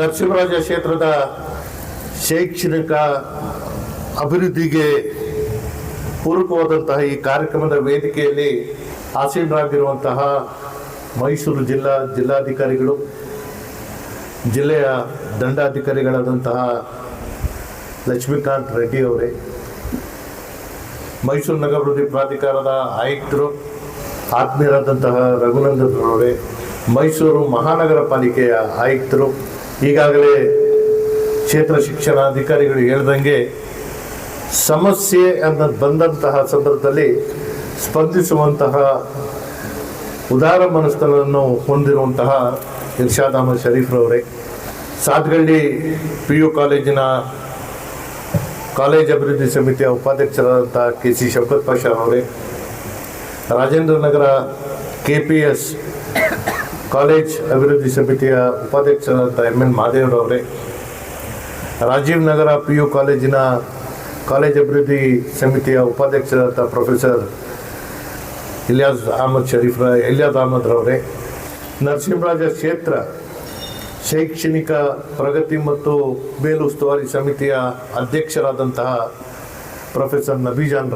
ನರಸಿಂಹರಾಜ ಕ್ಷೇತ್ರದ ಶೈಕ್ಷಣಿಕ ಅಭಿವೃದ್ಧಿಗೆ ಪೂರಕವಾದಂತಹ ಈ ಕಾರ್ಯಕ್ರಮದ ವೇದಿಕೆಯಲ್ಲಿ ಆಸೀನರಾಗಿರುವಂತಹ ಮೈಸೂರು ಜಿಲ್ಲಾ ಜಿಲ್ಲಾಧಿಕಾರಿಗಳು, ಜಿಲ್ಲೆಯ ದಂಡಾಧಿಕಾರಿಗಳಾದಂತಹ ಲಕ್ಷ್ಮೀಕಾಂತ್ ರೆಡ್ಡಿ ಅವರೇ, ಮೈಸೂರು ನಗರಾಭಿವೃದ್ಧಿ ಪ್ರಾಧಿಕಾರದ ಆಯುಕ್ತರು, ಆತ್ಮೀಯರಾದಂತಹ ರಘುನಂದನ್ ಅವರೇ ಮೈಸೂರು ಮಹಾನಗರ ಪಾಲಿಕೆಯ ಆಯುಕ್ತರು ಈಗಾಗಲೇ ಕ್ಷೇತ್ರ ಶಿಕ್ಷಣಾಧಿಕಾರಿಗಳು ಹೇಳ್ದಂಗೆ ಸಮಸ್ಯೆ ಅನ್ನೋದು ಬಂದಂತಹ ಸಂದರ್ಭದಲ್ಲಿ ಸ್ಪಂದಿಸುವಂತಹ ಉದಾರ ಮನಸ್ಥನನ್ನು ಹೊಂದಿರುವಂತಹ ಇರ್ಷಾದ್ ಅಹಮದ್ ಶರೀಫ್ರವರೇ ಸಾತ್ಗಳ್ಳಿ ಪಿ ಯು ಕಾಲೇಜಿನ ಕಾಲೇಜ್ ಅಭಿವೃದ್ಧಿ ಸಮಿತಿಯ ಉಪಾಧ್ಯಕ್ಷರಾದಂಥ ಕೆ ಸಿ ಶೌಕತ್ ಪಾಷಾ ಅವರೇ Rajendra Nagar K P S college ಅಭಿವೃದ್ಧಿ ಸಮಿತಿಯ ಉಪಾಧ್ಯಕ್ಷರಾದ ಎಂ ಎನ್ ಮಹಾದೇವರವರೇ ರಾಜೀವ್ ನಗರ ಪಿ ಯು ಕಾಲೇಜಿನ ಕಾಲೇಜ್ ಅಭಿವೃದ್ಧಿ ಸಮಿತಿಯ ಉಪಾಧ್ಯಕ್ಷರಾದ ಪ್ರೊಫೆಸರ್ ಇಲಿಯಾಸ್ ಅಹಮದ್ ಶರೀಫ್ ಇಲಿಯಾಸ್ ಅಹಮದ್ ರವರೇ, ನರಸಿಂಹರಾಜ ಕ್ಷೇತ್ರ ಶೈಕ್ಷಣಿಕ ಪ್ರಗತಿ ಮತ್ತು ಮೇಲುಸ್ತುವಾರಿ ಸಮಿತಿಯ ಅಧ್ಯಕ್ಷರಾದಂತಹ ಪ್ರೊಫೆಸರ್ ನಬೀಜಾನ್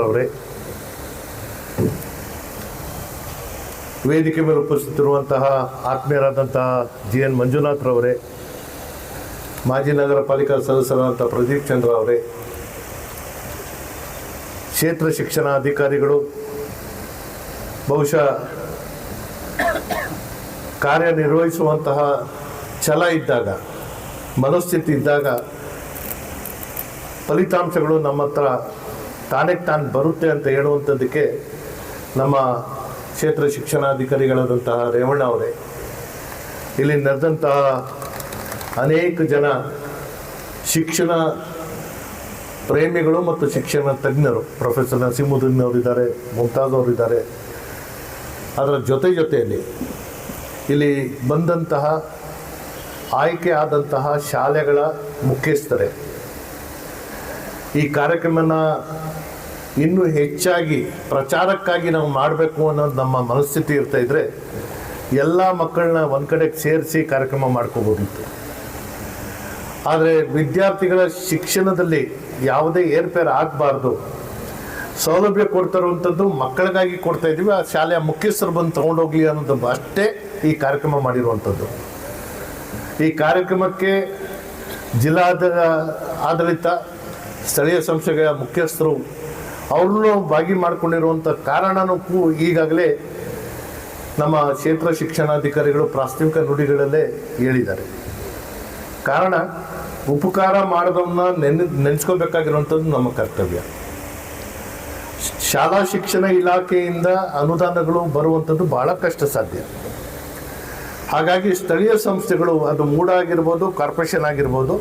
ವೇದಿಕೆ ಮೇಲೆ ಉಪಸ್ಥಿತಿರುವಂತಹ ಆತ್ಮೀಯರಾದಂತಹ ಜಿ ಎನ್ ಮಂಜುನಾಥ್ ರವರೇ, ಮಾಜಿ ನಗರ ಪಾಲಿಕಾ ಸದಸ್ಯರಾದಂಥ ಪ್ರದೀಪ್ ಚಂದ್ರ ಅವರೇ, ಕ್ಷೇತ್ರ ಶಿಕ್ಷಣ ಅಧಿಕಾರಿಗಳು, ಬಹುಶಃ ಕಾರ್ಯನಿರ್ವಹಿಸುವಂತಹ ಛಲ ಇದ್ದಾಗ, ಮನಸ್ಥಿತಿ ಇದ್ದಾಗ ಫಲಿತಾಂಶಗಳು ನಮ್ಮ ಹತ್ರ ತಾನೇ ತಾನು ಬರುತ್ತೆ ಅಂತ ಹೇಳುವಂಥದ್ದಕ್ಕೆ ನಮ್ಮ ಕ್ಷೇತ್ರ ಶಿಕ್ಷಣಾಧಿಕಾರಿಗಳಾದಂತಹ ರೇವಣ್ಣ ಅವರೇ, ಇಲ್ಲಿ ನಡೆದಂತಹ ಅನೇಕ ಜನ ಶಿಕ್ಷಣ ಪ್ರೇಮಿಗಳು ಮತ್ತು ಶಿಕ್ಷಣ ತಜ್ಞರು ಪ್ರೊಫೆಸರ್ ನಸೀಮುದ್ದೀನ್ ಅವರಿದ್ದಾರೆ ಮುಮ್ತಾಜ್ ಅವರಿದ್ದಾರೆ ಅದರ ಜೊತೆ ಜೊತೆಯಲ್ಲಿ ಇಲ್ಲಿ ಬಂದಂತಹ ಆಯ್ಕೆ ಆದಂತಹ ಶಾಲೆಗಳ ಮುಖ್ಯಸ್ಥರೇ. ಈ ಕಾರ್ಯಕ್ರಮನ ಇನ್ನೂ ಹೆಚ್ಚಾಗಿ ಪ್ರಚಾರಕ್ಕಾಗಿ ನಾವು ಮಾಡಬೇಕು ಅನ್ನೋದು ನಮ್ಮ ಮನಸ್ಥಿತಿ ಇರ್ತಾ ಇದ್ರೆ ಎಲ್ಲ ಮಕ್ಕಳನ್ನ ಒಂದು ಕಡೆಗೆ ಸೇರಿಸಿ ಕಾರ್ಯಕ್ರಮ ಮಾಡ್ಕೋಬೋದಿತ್ತು ಆದರೆ ವಿದ್ಯಾರ್ಥಿಗಳ ಶಿಕ್ಷಣದಲ್ಲಿ ಯಾವುದೇ ಏರ್ಪೇರ್ ಆಗಬಾರ್ದು. ಸೌಲಭ್ಯ ಕೊಡ್ತಿರುವಂಥದ್ದು ಮಕ್ಕಳಿಗಾಗಿ ಕೊಡ್ತಾ ಇದ್ದೀವಿ, ಆ ಶಾಲೆಯ ಮುಖ್ಯಸ್ಥರು ಬಂದು ತೊಗೊಂಡೋಗ್ಲಿ ಅನ್ನೋದು ಅಷ್ಟೇ ಈ ಕಾರ್ಯಕ್ರಮ ಮಾಡಿರುವಂಥದ್ದು. ಈ ಕಾರ್ಯಕ್ರಮಕ್ಕೆ ಜಿಲ್ಲಾ ಆಡಳಿತ, ಸ್ಥಳೀಯ ಸಂಸ್ಥೆಗಳ ಮುಖ್ಯಸ್ಥರು ಅವ್ರನ್ನೂ ಭಾಗಿ ಮಾಡಿಕೊಂಡಿರುವಂಥ ಕಾರಣನೂ ಈಗಾಗಲೇ ನಮ್ಮ ಕ್ಷೇತ್ರ ಶಿಕ್ಷಣಾಧಿಕಾರಿಗಳು ಪ್ರಾಸ್ತಾವಿಕ ನುಡಿಗಳಲ್ಲೇ ಹೇಳಿದ್ದಾರೆ. ಕಾರಣ, ಉಪಕಾರ ಮಾಡೋದನ್ನ ನೆನ್ ನೆನೆಸ್ಕೋಬೇಕಾಗಿರುವಂಥದ್ದು ನಮ್ಮ ಕರ್ತವ್ಯ. ಶಾಲಾ ಶಿಕ್ಷಣ ಇಲಾಖೆಯಿಂದ ಅನುದಾನಗಳು ಬರುವಂಥದ್ದು ಬಹಳ ಕಷ್ಟ ಸಾಧ್ಯ ಹಾಗಾಗಿ ಸ್ಥಳೀಯ ಸಂಸ್ಥೆಗಳು, ಅದು ಮೂಡ ಆಗಿರ್ಬೋದು, ಕಾರ್ಪೊರೇಷನ್ ಆಗಿರ್ಬೋದು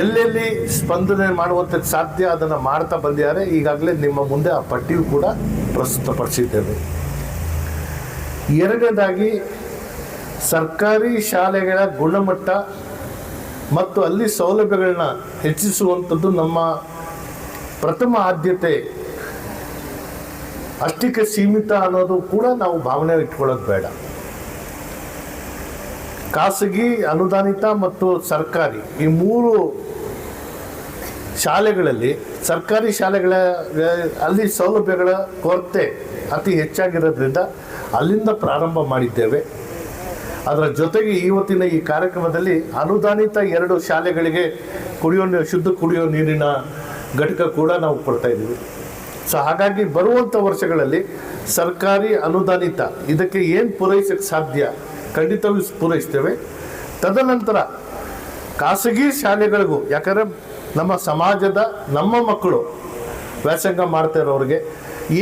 ಎಲ್ಲೆಲ್ಲಿ ಸ್ಪಂದನೆ ಮಾಡುವಂಥದ್ದು ಸಾಧ್ಯ ಅದನ್ನು ಮಾಡ್ತಾ ಬಂದಿದ್ದಾರೆ, ಈಗಾಗಲೇ ನಿಮ್ಮ ಮುಂದೆ ಆ ಪಟ್ಟಿಯು ಕೂಡ ಪ್ರಸ್ತುತಪಡಿಸಿದ್ದೇವೆ. ಎರಡನೇದಾಗಿ, ಸರ್ಕಾರಿ ಶಾಲೆಗಳ ಗುಣಮಟ್ಟ ಮತ್ತು ಅಲ್ಲಿ ಸೌಲಭ್ಯಗಳನ್ನ ಹೆಚ್ಚಿಸುವಂಥದ್ದು ನಮ್ಮ ಪ್ರಥಮ ಆದ್ಯತೆ. ಅಷ್ಟಕ್ಕೆ ಸೀಮಿತ ಅನ್ನೋದು ಕೂಡ ನಾವು ಭಾವನೆ ಇಟ್ಕೊಳ್ಳೋದು ಬೇಡ. ಖಾಸಗಿ, ಅನುದಾನಿತ ಮತ್ತು ಸರ್ಕಾರಿ ಈ ಮೂರು ಶಾಲೆಗಳಲ್ಲಿ, ಸರ್ಕಾರಿ ಶಾಲೆಗಳ, ಅಲ್ಲಿ ಸೌಲಭ್ಯಗಳ ಕೊರತೆ ಅತಿ ಹೆಚ್ಚಾಗಿರೋದ್ರಿಂದ ಅಲ್ಲಿಂದ ಪ್ರಾರಂಭ ಮಾಡಿದ್ದೇವೆ. ಅದರ ಜೊತೆಗೆ ಇವತ್ತಿನ ಈ ಕಾರ್ಯಕ್ರಮದಲ್ಲಿ ಅನುದಾನಿತ ಎರಡು ಶಾಲೆಗಳಿಗೆ ಕುಡಿಯೋ ಶುದ್ಧ ಕುಡಿಯೋ ನೀರಿನ ಘಟಕ ಕೂಡ ನಾವು ಕೊಡ್ತಾ ಇದ್ದೀವಿ. ಸೊ ಹಾಗಾಗಿ ಬರುವಂಥ ವರ್ಷಗಳಲ್ಲಿ ಸರ್ಕಾರಿ, ಅನುದಾನಿತ ಇದಕ್ಕೆ ಏನು ಪೂರೈಸಕ್ಕೆ ಸಾಧ್ಯ ಖಂಡಿತವೂ ಪೂರೈಸ್ತೇವೆ. ತದನಂತರ ಖಾಸಗಿ ಶಾಲೆಗಳಿಗೂ, ಯಾಕಂದರೆ ನಮ್ಮ ಸಮಾಜದ ನಮ್ಮ ಮಕ್ಕಳು ವ್ಯಾಸಂಗ ಮಾಡ್ತಾ ಇರೋರಿಗೆ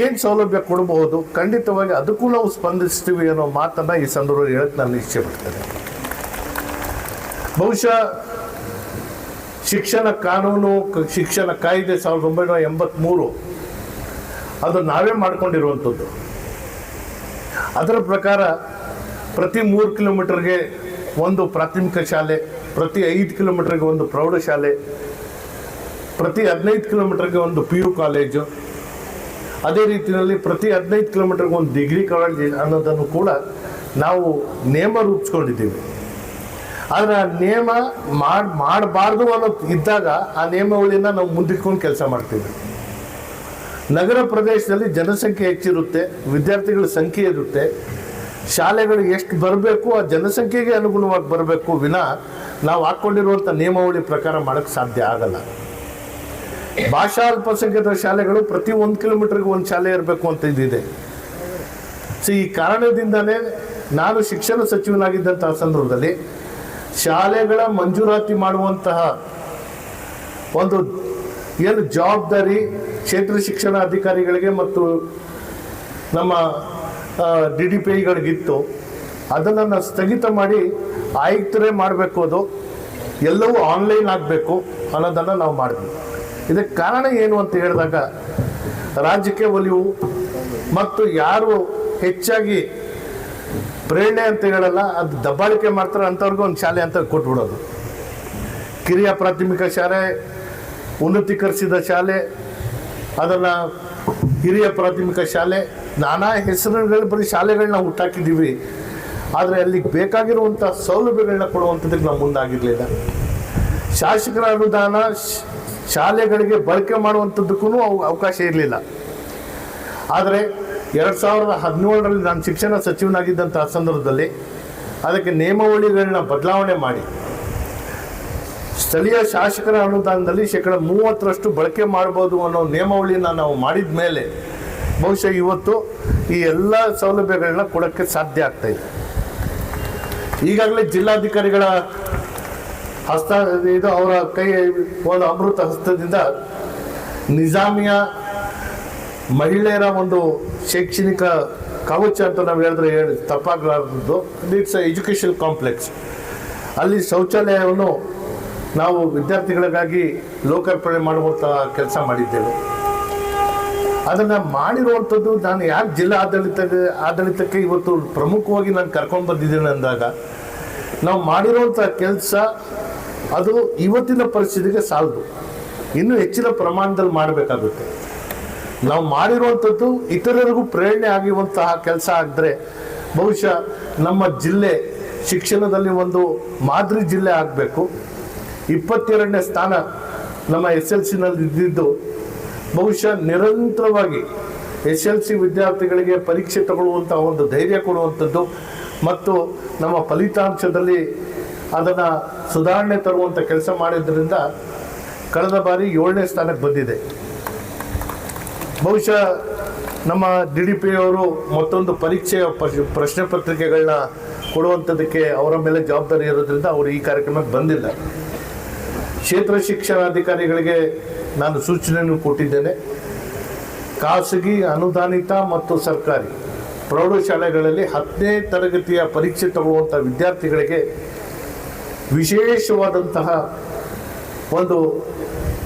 ಏನು ಸೌಲಭ್ಯ ಕೊಡಬಹುದು, ಖಂಡಿತವಾಗಿ ಅದಕ್ಕೂ ನಾವು ಸ್ಪಂದಿಸ್ತೀವಿ ಅನ್ನೋ ಮಾತನ್ನು ಈ ಸಂದರ್ಭದಲ್ಲಿ ಹೇಳಕ್ಕೆ ನಾನು ಇಚ್ಛೆ ಪಡ್ತೇನೆ. ಬಹುಶಃ ಶಿಕ್ಷಣ ಕಾನೂನು, ಶಿಕ್ಷಣ ಕಾಯ್ದೆ ಸಾವಿರದ ಒಂಬೈನೂರ ಎಂಬತ್ತ್ಮೂರು ಅದು ನಾವೇ ಮಾಡ್ಕೊಂಡಿರುವಂಥದ್ದು. ಅದರ ಪ್ರಕಾರ ಪ್ರತಿ ಮೂರು ಕಿಲೋಮೀಟರ್ಗೆ ಒಂದು ಪ್ರಾಥಮಿಕ ಶಾಲೆ, ಪ್ರತಿ ಐದು ಕಿಲೋಮೀಟರ್ಗೆ ಒಂದು ಪ್ರೌಢಶಾಲೆ, ಪ್ರತಿ ಹದಿನೈದು ಕಿಲೋಮೀಟರ್ಗೆ ಒಂದು ಪಿ ಯು ಕಾಲೇಜು. ಅದೇ ರೀತಿಯಲ್ಲಿ ಪ್ರತಿ ಹದಿನೈದು ಕಿಲೋಮೀಟರ್ಗೆ ಒಂದು ಡಿಗ್ರಿ ಕಾಲೇಜ್ ಅನ್ನೋದನ್ನು ಕೂಡ ನಾವು ನೇಮ ರೂಪಿಸ್ಕೊಂಡಿದ್ದೀವಿ. ಆದರೆ ಆ ನಿಯಮ ಮಾಡಿ, ಮಾಡಬಾರ್ದು ಅನ್ನೋದು ಇದ್ದಾಗ ಆ ನಿಯಮಗಳಿಂದ ನಾವು ಮುಂದಿಟ್ಕೊಂಡು ಕೆಲಸ ಮಾಡ್ತೀವಿ. ನಗರ ಪ್ರದೇಶದಲ್ಲಿ ಜನಸಂಖ್ಯೆ ಹೆಚ್ಚಿರುತ್ತೆ, ವಿದ್ಯಾರ್ಥಿಗಳ ಸಂಖ್ಯೆ ಇರುತ್ತೆ ಶಾಲೆಗಳು ಎಷ್ಟು ಬರಬೇಕು, ಆ ಜನಸಂಖ್ಯೆಗೆ ಅನುಗುಣವಾಗಿ ಬರಬೇಕು ವಿನ ನಾವು ಹಾಕ್ಕೊಂಡಿರುವಂಥ ನಿಯಮಾವಳಿ ಪ್ರಕಾರ ಮಾಡೋಕ್ಕೆ ಸಾಧ್ಯ ಆಗಲ್ಲ. ಭಾಷಾ ಅಲ್ಪಸಂಖ್ಯಾತ ಶಾಲೆಗಳು ಪ್ರತಿ ಒಂದು ಕಿಲೋಮೀಟರ್ಗೆ ಒಂದು ಶಾಲೆ ಇರಬೇಕು ಅಂತ ಇದಿದೆ. ಸೊ, ಈ ಕಾರಣದಿಂದಲೇ ನಾನು ಶಿಕ್ಷಣ ಸಚಿವನಾಗಿದ್ದಂತಹ ಸಂದರ್ಭದಲ್ಲಿ ಶಾಲೆಗಳ ಮಂಜೂರಾತಿ ಮಾಡುವಂತಹ ಒಂದು ಏನು ಜವಾಬ್ದಾರಿ ಕ್ಷೇತ್ರ ಶಿಕ್ಷಣ ಅಧಿಕಾರಿಗಳಿಗೆ ಮತ್ತು ನಮ್ಮ ಡಿ ಡಿ ಪಿ ಐಗಳಿಗಿತ್ತು. ಅದನ್ನು ಸ್ಥಗಿತ ಮಾಡಿ ಆಯುಕ್ತರೇ ಮಾಡಬೇಕು ಅದು. ಎಲ್ಲವೂ ಆನ್ಲೈನ್ ಆಗಬೇಕು ಅನ್ನೋದನ್ನು ನಾವು ಮಾಡಿದ್ವಿ ಇದಕ್ಕೆ ಕಾರಣ ಏನು ಅಂತ ಹೇಳಿದಾಗ ರಾಜ್ಯಕ್ಕೆ ಒಲಿವು ಮತ್ತು ಯಾರು ಹೆಚ್ಚಾಗಿ ಪ್ರೇರಣೆ ಅಂತ ಹೇಳಲ್ಲ, ಅದು ದಬ್ಬಾಳಿಕೆ ಮಾಡ್ತಾರೆ ಅಂಥವ್ರಿಗೂ ಒಂದು ಶಾಲೆ ಅಂತ ಕೊಟ್ಬಿಡೋದು. ಕಿರಿಯ ಪ್ರಾಥಮಿಕ ಶಾಲೆ, ಉನ್ನತೀಕರಿಸಿದ ಶಾಲೆ, ಅದನ್ನು ಹಿರಿಯ ಪ್ರಾಥಮಿಕ ಶಾಲೆ, ನಾನಾ ಹೆಸರುಗಳ ಬರೀ ಶಾಲೆಗಳನ್ನ ಹುಟ್ಟಾಕಿದ್ದೀವಿ. ಆದರೆ ಅಲ್ಲಿಗೆ ಬೇಕಾಗಿರುವಂಥ ಸೌಲಭ್ಯಗಳನ್ನ ಕೊಡುವಂಥದ್ದಕ್ಕೆ ನಾವು ಮುಂದಾಗಿರಲಿಲ್ಲ. ಶಾಸಕರ ಅನುದಾನ ಶಾಲೆಗಳಿಗೆ ಬಳಕೆ ಮಾಡುವಂಥದ್ದಕ್ಕೂ ಅವ- ಅವಕಾಶ ಇರಲಿಲ್ಲ. ಆದರೆ ಎರಡು ಸಾವಿರದ ಹದಿನೇಳರಲ್ಲಿ ನಾನು ಶಿಕ್ಷಣ ಸಚಿವನಾಗಿದ್ದಂಥ ಸಂದರ್ಭದಲ್ಲಿ ಅದಕ್ಕೆ ನಿಯಮಾವಳಿಗಳನ್ನ ಬದಲಾವಣೆ ಮಾಡಿ ಸ್ಥಳೀಯ ಶಾಸಕರ ಅನುದಾನದಲ್ಲಿ ಶೇಕಡ ಮೂವತ್ತರಷ್ಟು ಬಳಕೆ ಮಾಡ್ಬೋದು ಅನ್ನೋ ನಿಯಮಾವಳಿನ ನಾವು ಮಾಡಿದ ಮೇಲೆ ಬಹುಶಃ ಇವತ್ತು ಈ ಎಲ್ಲ ಸೌಲಭ್ಯಗಳನ್ನ ಕೊಡೋಕ್ಕೆ ಸಾಧ್ಯ ಆಗ್ತಾ ಇದೆ. ಈಗಾಗಲೇ ಜಿಲ್ಲಾಧಿಕಾರಿಗಳ ಹಸ್ತ, ಇದು ಅವರ ಕೈ ಒಂದು ಅಮೃತ ಹಸ್ತದಿಂದ ನಿಜಾಮಿಯ ಮಹಿಳೆಯರ ಒಂದು ಶೈಕ್ಷಣಿಕ ಕವಚ ಅಂತ ನಾವು ಹೇಳಿದ್ರೆ ಹೇಳಿ ತಪ್ಪಾಗಲಾರದ್ದು ಇಟ್ಸ್ ಎಜುಕೇಷನ್ ಕಾಂಪ್ಲೆಕ್ಸ್ ಅಲ್ಲಿ ಶೌಚಾಲಯವನ್ನು ನಾವು ವಿದ್ಯಾರ್ಥಿಗಳಿಗಾಗಿ ಲೋಕಾರ್ಪಣೆ ಮಾಡುವಂಥ ಕೆಲಸ ಮಾಡಿದ್ದೇವೆ. ಅದನ್ನು ಮಾಡಿರುವಂಥದ್ದು ನಾನು ಯಾಕೆ ಜಿಲ್ಲಾ ಆಡಳಿತ ಆಡಳಿತಕ್ಕೆ ಇವತ್ತು ಪ್ರಮುಖವಾಗಿ ನಾನು ಕರ್ಕೊಂಡು ಬಂದಿದ್ದೇನೆ ಅಂದಾಗ, ನಾವು ಮಾಡಿರುವಂಥ ಕೆಲಸ ಅದು ಇವತ್ತಿನ ಪರಿಸ್ಥಿತಿಗೆ ಸಾಲದು. ಇನ್ನೂ ಹೆಚ್ಚಿನ ಪ್ರಮಾಣದಲ್ಲಿ ಮಾಡಬೇಕಾಗುತ್ತೆ. ನಾವು ಮಾಡಿರುವಂಥದ್ದು ಇತರರಿಗೂ ಪ್ರೇರಣೆ ಆಗಿರುವಂತಹ ಕೆಲಸ ಆದರೆ, ಬಹುಶಃ ನಮ್ಮ ಜಿಲ್ಲೆ ಶಿಕ್ಷಣದಲ್ಲಿ ಒಂದು ಮಾದರಿ ಜಿಲ್ಲೆ ಆಗಬೇಕು. ಇಪ್ಪತ್ತೆರಡನೇ ಸ್ಥಾನ ನಮ್ಮ ಎಸ್ ಎಲ್ ಸಿನಲ್ಲಿ ಇದ್ದಿದ್ದು, ಬಹುಶಃ ನಿರಂತರವಾಗಿ ಎಸ್ ಎಲ್ ಸಿ ವಿದ್ಯಾರ್ಥಿಗಳಿಗೆ ಪರೀಕ್ಷೆ ತಗೊಳ್ಳುವಂಥ ಒಂದು ಧೈರ್ಯ ಕೊಡುವಂಥದ್ದು ಮತ್ತು ನಮ್ಮ ಫಲಿತಾಂಶದಲ್ಲಿ ಅದನ್ನು ಸುಧಾರಣೆ ತರುವಂಥ ಕೆಲಸ ಮಾಡಿದ್ದರಿಂದ ಕಳೆದ ಬಾರಿ ಏಳನೇ ಸ್ಥಾನಕ್ಕೆ ಬಂದಿದೆ. ಬಹುಶಃ ನಮ್ಮ ಡಿ ಡಿ ಪಿಯವರು ಮತ್ತೊಂದು ಪರೀಕ್ಷೆಯ ಪ್ರಶ್, ಪ್ರಶ್ನೆ ಪತ್ರಿಕೆಗಳನ್ನ ಕೊಡುವಂಥದ್ದಕ್ಕೆ ಅವರ ಮೇಲೆ ಜವಾಬ್ದಾರಿ ಇರೋದ್ರಿಂದ ಅವರು ಈ ಕಾರ್ಯಕ್ರಮಕ್ಕೆ ಬಂದಿಲ್ಲ. ಕ್ಷೇತ್ರ ಶಿಕ್ಷಣಾಧಿಕಾರಿಗಳಿಗೆ ನಾನು ಸೂಚನೆಯನ್ನು ಕೊಟ್ಟಿದ್ದೇನೆ. ಖಾಸಗಿ, ಅನುದಾನಿತ ಮತ್ತು ಸರ್ಕಾರಿ ಪ್ರೌಢಶಾಲೆಗಳಲ್ಲಿ ಹತ್ತನೇ ತರಗತಿಯ ಪರೀಕ್ಷೆ ತಗೊಳ್ಳುವಂಥ ವಿದ್ಯಾರ್ಥಿಗಳಿಗೆ ವಿಶೇಷವಾದಂತಹ ಒಂದು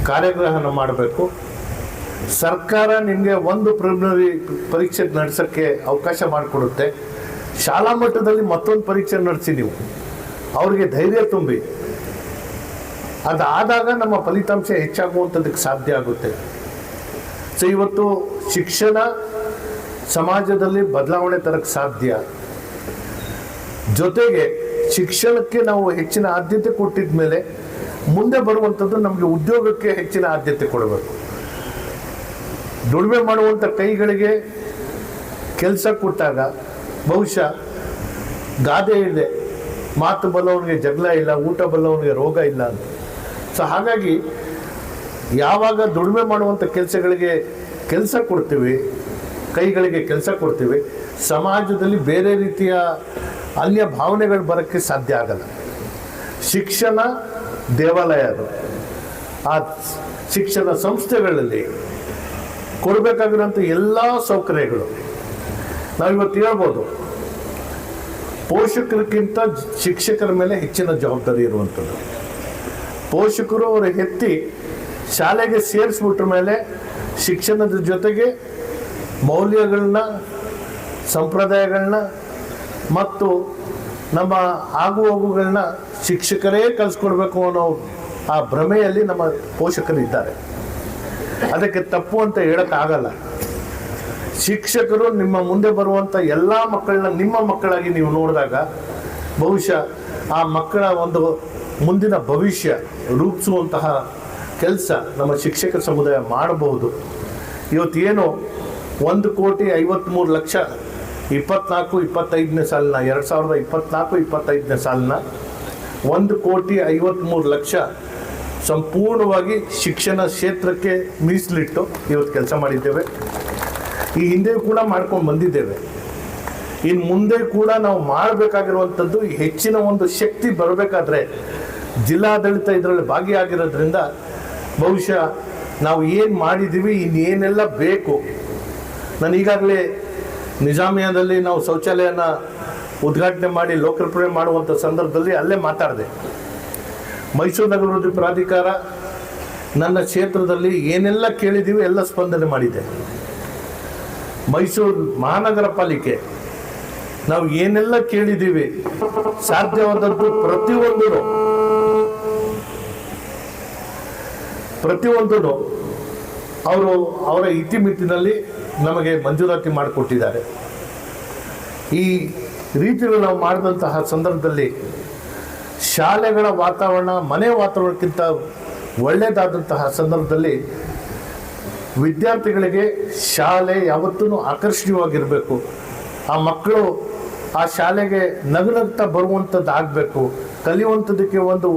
ಕಾರ್ಯಗ್ರಹಣ ಮಾಡಬೇಕು. ಸರ್ಕಾರ ನಿಮಗೆ ಒಂದು ಪ್ರಿಲಿಮಿನರಿ ಪರೀಕ್ಷೆ ನಡೆಸೋಕ್ಕೆ ಅವಕಾಶ ಮಾಡಿಕೊಡುತ್ತೆ. ಶಾಲಾ ಮಟ್ಟದಲ್ಲಿ ಮತ್ತೊಂದು ಪರೀಕ್ಷೆ ನಡೆಸಿ ನೀವು. ಅವರಿಗೆ ಧೈರ್ಯ ತುಂಬಿ. ಅದಾದಾಗ ನಮ್ಮ ಫಲಿತಾಂಶ ಹೆಚ್ಚಾಗುವಂಥದ್ದಕ್ಕೆ ಸಾಧ್ಯ ಆಗುತ್ತೆ. ಸೊ, ಇವತ್ತು ಶಿಕ್ಷಣ ಸಮಾಜದಲ್ಲಿ ಬದಲಾವಣೆ ತರಕ್ಕೆ ಸಾಧ್ಯ. ಜೊತೆಗೆ ಶಿಕ್ಷಣಕ್ಕೆ ನಾವು ಹೆಚ್ಚಿನ ಆದ್ಯತೆ ಕೊಟ್ಟಿದ ಮೇಲೆ ಮುಂದೆ ಬರುವಂಥದ್ದು ನಮಗೆ ಉದ್ಯೋಗಕ್ಕೆ ಹೆಚ್ಚಿನ ಆದ್ಯತೆ ಕೊಡಬೇಕು. ದುಡಿಮೆ ಮಾಡುವಂಥ ಕೈಗಳಿಗೆ ಕೆಲಸ ಕೊಟ್ಟಾಗ ಬಹುಶಃ ಗಾದೆ ಇದೆ. ಮಾತು ಬಲ್ಲವನಿಗೆ ಜಗಳ ಇಲ್ಲ, ಊಟ ಬಲ್ಲವನಿಗೆ ರೋಗ ಇಲ್ಲ ಅಂತ. ಸೊ ಹಾಗಾಗಿ ಯಾವಾಗ ದುಡಿಮೆ ಮಾಡುವಂಥ ಕೆಲಸಗಳಿಗೆ ಕೆಲಸ ಕೊಡ್ತೀವಿ, ಕೈಗಳಿಗೆ ಕೆಲಸ ಕೊಡ್ತೀವಿ, ಸಮಾಜದಲ್ಲಿ ಬೇರೆ ರೀತಿಯ ಅನ್ಯ ಭಾವನೆಗಳು ಬರೋಕ್ಕೆ ಸಾಧ್ಯ ಆಗಲ್ಲ. ಶಿಕ್ಷಣ ದೇವಾಲಯ ಅದು. ಆ ಶಿಕ್ಷಣ ಸಂಸ್ಥೆಗಳಲ್ಲಿ ಕೊಡಬೇಕಾಗಿರೋಂಥ ಎಲ್ಲ ಸೌಕರ್ಯಗಳು. ನಾವಿವತ್ತು ಹೇಳ್ಬೋದು, ಪೋಷಕರಿಗಿಂತ ಶಿಕ್ಷಕರ ಮೇಲೆ ಹೆಚ್ಚಿನ ಜವಾಬ್ದಾರಿ ಇರುವಂಥದ್ದು ಪೋಷಕರು ಅವರ ಎತ್ತಿ ಶಾಲೆಗೆ ಸೇರಿಸ್ಬಿಟ್ರ ಮೇಲೆ ಶಿಕ್ಷಣದ ಜೊತೆಗೆ ಮೌಲ್ಯಗಳನ್ನ, ಸಂಪ್ರದಾಯಗಳನ್ನ ಮತ್ತು ನಮ್ಮ ಆಗು ಹೋಗುಗಳನ್ನ ಶಿಕ್ಷಕರೇ ಕಲಿಸ್ಕೊಡ್ಬೇಕು ಅನ್ನೋ ಆ ಭ್ರಮೆಯಲ್ಲಿ ನಮ್ಮ ಪೋಷಕರಿದ್ದಾರೆ. ಅದಕ್ಕೆ ತಪ್ಪು ಅಂತ ಹೇಳೋಕ್ಕಾಗಲ್ಲ. ಶಿಕ್ಷಕರು ನಿಮ್ಮ ಮುಂದೆ ಬರುವಂಥ ಎಲ್ಲ ಮಕ್ಕಳನ್ನ ನಿಮ್ಮ ಮಕ್ಕಳಾಗಿ ನೀವು ನೋಡಿದಾಗ ಬಹುಶಃ ಆ ಮಕ್ಕಳ ಒಂದು ಮುಂದಿನ ಭವಿಷ್ಯ ರೂಪಿಸುವಂತಹ ಕೆಲಸ ನಮ್ಮ ಶಿಕ್ಷಕ ಸಮುದಾಯ ಮಾಡಬಹುದು. ಇವತ್ತೇನು ಒಂದು ಕೋಟಿ ಐವತ್ತ್ಮೂರು ಲಕ್ಷ ಇಪ್ಪತ್ನಾಲ್ಕು, ಇಪ್ಪತ್ತೈದನೇ ಸಾಲಿನ, ಎರಡು ಸಾವಿರದ ಇಪ್ಪತ್ನಾಲ್ಕು, ಇಪ್ಪತ್ತೈದನೇ ಸಾಲಿನ ಒಂದು ಕೋಟಿ ಐವತ್ತ್ಮೂರು ಲಕ್ಷ ಸಂಪೂರ್ಣವಾಗಿ ಶಿಕ್ಷಣ ಕ್ಷೇತ್ರಕ್ಕೆ ಮೀಸಲಿಟ್ಟು ಇವತ್ತು ಕೆಲಸ ಮಾಡಿದ್ದೇವೆ. ಈ ಹಿಂದೆ ಕೂಡ ಮಾಡ್ಕೊಂಡು ಬಂದಿದ್ದೇವೆ. ಇನ್ನು ಮುಂದೆ ಕೂಡ ನಾವು ಮಾಡಬೇಕಾಗಿರುವಂಥದ್ದು ಹೆಚ್ಚಿನ ಒಂದು ಶಕ್ತಿ ಬರಬೇಕಾದ್ರೆ ಜಿಲ್ಲಾಡಳಿತ ಇದರಲ್ಲಿ ಭಾಗಿಯಾಗಿರೋದ್ರಿಂದ ಬಹುಶಃ ನಾವು ಏನು ಮಾಡಿದ್ದೀವಿ ಇನ್ನೇನೆಲ್ಲ ಬೇಕು. ನಾನು ಈಗಾಗಲೇ ನಿಜಾಮಿಯಾದಲ್ಲಿ ನಾವು ಶೌಚಾಲಯನ ಉದ್ಘಾಟನೆ ಮಾಡಿ ಲೋಕಾರ್ಪಣೆ ಮಾಡುವಂಥ ಸಂದರ್ಭದಲ್ಲಿ ಅಲ್ಲೇ ಮಾತಾಡಿದೆ. ಮೈಸೂರು ನಗರಾಭಿವೃದ್ಧಿ ಪ್ರಾಧಿಕಾರ ನನ್ನ ಕ್ಷೇತ್ರದಲ್ಲಿ ಏನೆಲ್ಲ ಕೇಳಿದ್ದೀವಿ ಎಲ್ಲ ಸ್ಪಂದನೆ ಮಾಡಿದೆ. ಮೈಸೂರು ಮಹಾನಗರ ಪಾಲಿಕೆ ನಾವು ಏನೆಲ್ಲ ಕೇಳಿದ್ದೀವಿ ಸಾಧ್ಯವಾದದ್ದು ಪ್ರತಿಯೊಂದು ಪ್ರತಿಯೊಂದು ಅವರು ಅವರ ಇತಿಮಿತಿನಲ್ಲಿ ನಮಗೆ ಮಂಜೂರಾತಿ ಮಾಡಿಕೊಟ್ಟಿದ್ದಾರೆ. ಈ ರೀತಿಯಲ್ಲಿ ನಾವು ಮಾಡಿದಂತಹ ಸಂದರ್ಭದಲ್ಲಿ ಶಾಲೆಗಳ ವಾತಾವರಣ, ಮನೆ ವಾತಾವರಣಕ್ಕಿಂತ ಒಳ್ಳೆಯದಾದಂತಹ ಸಂದರ್ಭದಲ್ಲಿ ವಿದ್ಯಾರ್ಥಿಗಳಿಗೆ ಶಾಲೆ ಯಾವತ್ತೂ ಆಕರ್ಷಣೀಯವಾಗಿರಬೇಕು. ಆ ಮಕ್ಕಳು ಆ ಶಾಲೆಗೆ ನಗುನಗ್ತಾ ಬರುವಂಥದ್ದು ಆಗಬೇಕು ಕಲಿಯುವಂಥದ್ದಕ್ಕೆ ಒಂದು